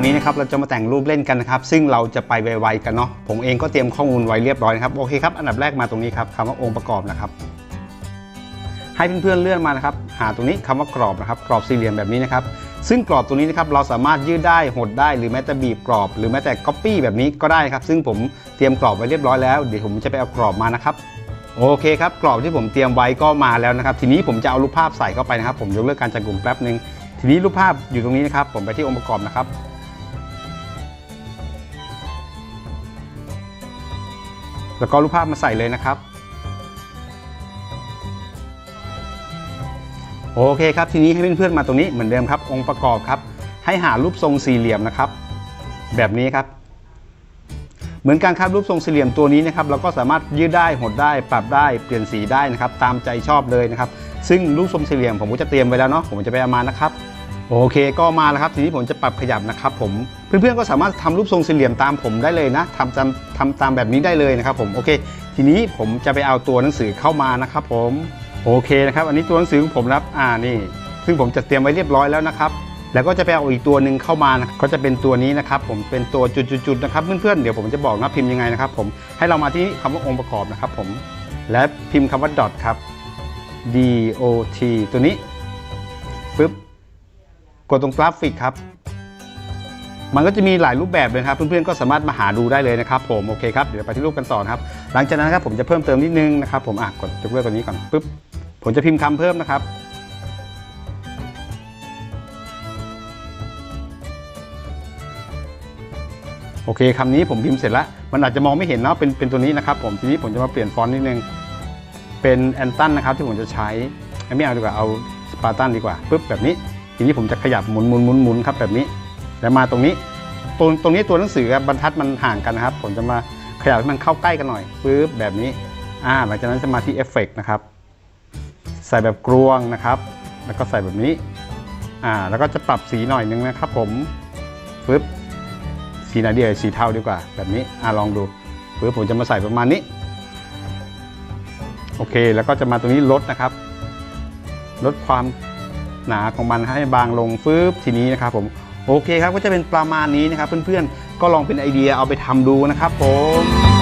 วันนี้นะครับเราจะมาแต่งรูปเล่นกันนะครับ ซึ่งเราจะไปไวๆกันเนาะผมเองก็เตรียมข้อมูลไว้เรียบร้อยนะครับโอเคครับอันดับแรกมาตรงนี้ครับคำว่าองค์ประกอบนะครับให้เพื่อนๆเลื่อนมานะครับหาตรงนี้คำว่ากรอบนะครับกรอบสี่เหลี่ยมแบบนี้นะครับซึ่งกรอบตรงนี้นะครับเราสามารถยืดได้หดได้หรือแม้แต่บีบกรอบ หรือแม้แต่ก๊อปปี้แบบนี้ก็ได้ครับซึ่งผมเตรียมกรอบไว้เรียบร้อยแล้วเดี๋ยวผมจะไปเอากรอบมานะครับโอเคครับกรอบที่ผมเตรียมไว้ก็มาแล้วนะครับ ทีนี้ผมจะเอารูปภาพใส่เข้าไปนะครับ ผมยกเลิกการจัดกลุ่มแป๊บนึงทีนี้รูปภาพอยู่ตรงนี้นะครับ ผมไปที่องค์ประกอบนะครับ แล้วก็รูปภาพมาใส่เลยนะครับ โอเคครับ ทีนี้ให้เพื่อนๆมาตรงนี้เหมือนเดิมครับ องค์ประกอบครับ ให้หารูปทรงสี่เหลี่ยมนะครับ แบบนี้ครับ เหมือนกันครับรูปทรงสี่เหลี่ยมตัวนี้นะครับเราก็สามารถยืดได้หดได้ปรับได้เปลี่ยนสีได้นะครับ ตามใจชอบเลยนะครับ ซึ่งรูปทรงสี่เหลี่ยมผมก็จะเตรียมไว้แล้วเนาะผมจะไปเอามานะครับ โอเคก็มาแล้วครับทีนี้ผมจะปรับขยับนะครับผมเพื่อนๆก็สามารถทำรูปทรงสี่เหลี่ยมตามผมได้เลยนะทำตามทำตามแบบนี้ได้เลยนะครับผมโอเค ทีนี้ผมจะไปเอาตัวหนังสือเข้ามานะครับผมโอเคนะครับ อันนี้ตัวหนังสือของผมนะครับอ่านี่ ซึ่งผมจะเตรียมไว้เรียบร้อยแล้วนะครับ แล้วก็จะไปเอาอีกตัวหนึ่งเข้ามานะก็จะเป็นตัวนี้นะครับ ผมเป็นตัวจุดๆนะครับเพื่อนๆเดี๋ยวผมจะบอกนะพิมพ์ยังไงนะครับ ผมให้เรามาที่คำว่าองค์ประกอบนะครับ ผมและพิมพ์คำว่า dot ครับ d o t ตัวนี้ กดตรงกราฟิกครับ มันก็จะมีหลายรูปแบบเลยครับ เพื่อนๆก็สามารถมาหาดูได้เลยนะครับ ผมโอเคครับเดี๋ยวไปที่รูปกันต่อนะครับ หลังจากนั้นครับผมจะเพิ่มเติมนิดนึงนะครับผมอะกดยกเลิกตัวนี้ก่อนปุ๊บผมจะพิมพ์คำเพิ่มนะครับโอเคคำนี้ผมพิมพ์เสร็จแล้ว มันอาจจะมองไม่เห็นเนาะเป็นเป็นตัวนี้นะครับ ผมทีนี้ผมจะมาเปลี่ยนฟอนต์นิดนึง เป็นแอนตันนะครับที่ผมจะใช้ไม่เอาดีกว่าเอาสปาร์ตันดีกว่าปุ๊บแบบนี้ ทีนี้ผมจะขยับหมุนหมุนหมุนหมุนครับแบบนี้ แล้วมาตรงนี้ตรงตรงนี้ตัวหนังสือครับบรรทัดมันห่างกันนะครับ ผมจะมาขยับให้มันเข้าใกล้กันหน่อยปุ๊บแบบนี้อ่าหลังจากนั้นจะมาที่เอฟเฟกนะครับ ใส่แบบกรวงนะครับ แล้วก็ใส่แบบนี้อ่าแล้วก็จะปรับสีหน่อยนึงนะครับผมปึ๊บสีไหนดีสีเทาดีกว่า แบบนี้อ่าลองดูปึ๊บผมจะมาใส่ประมาณนี้โอเค แล้วก็จะมาตรงนี้ลดนะครับ ลดความ หนาของมันให้บางลงฟืบทีนี้นะครับผมโอเคครับก็จะเป็นประมาณนี้นะครับ เพื่อนๆก็ลองเป็นไอเดียเอาไปทำดูนะครับผม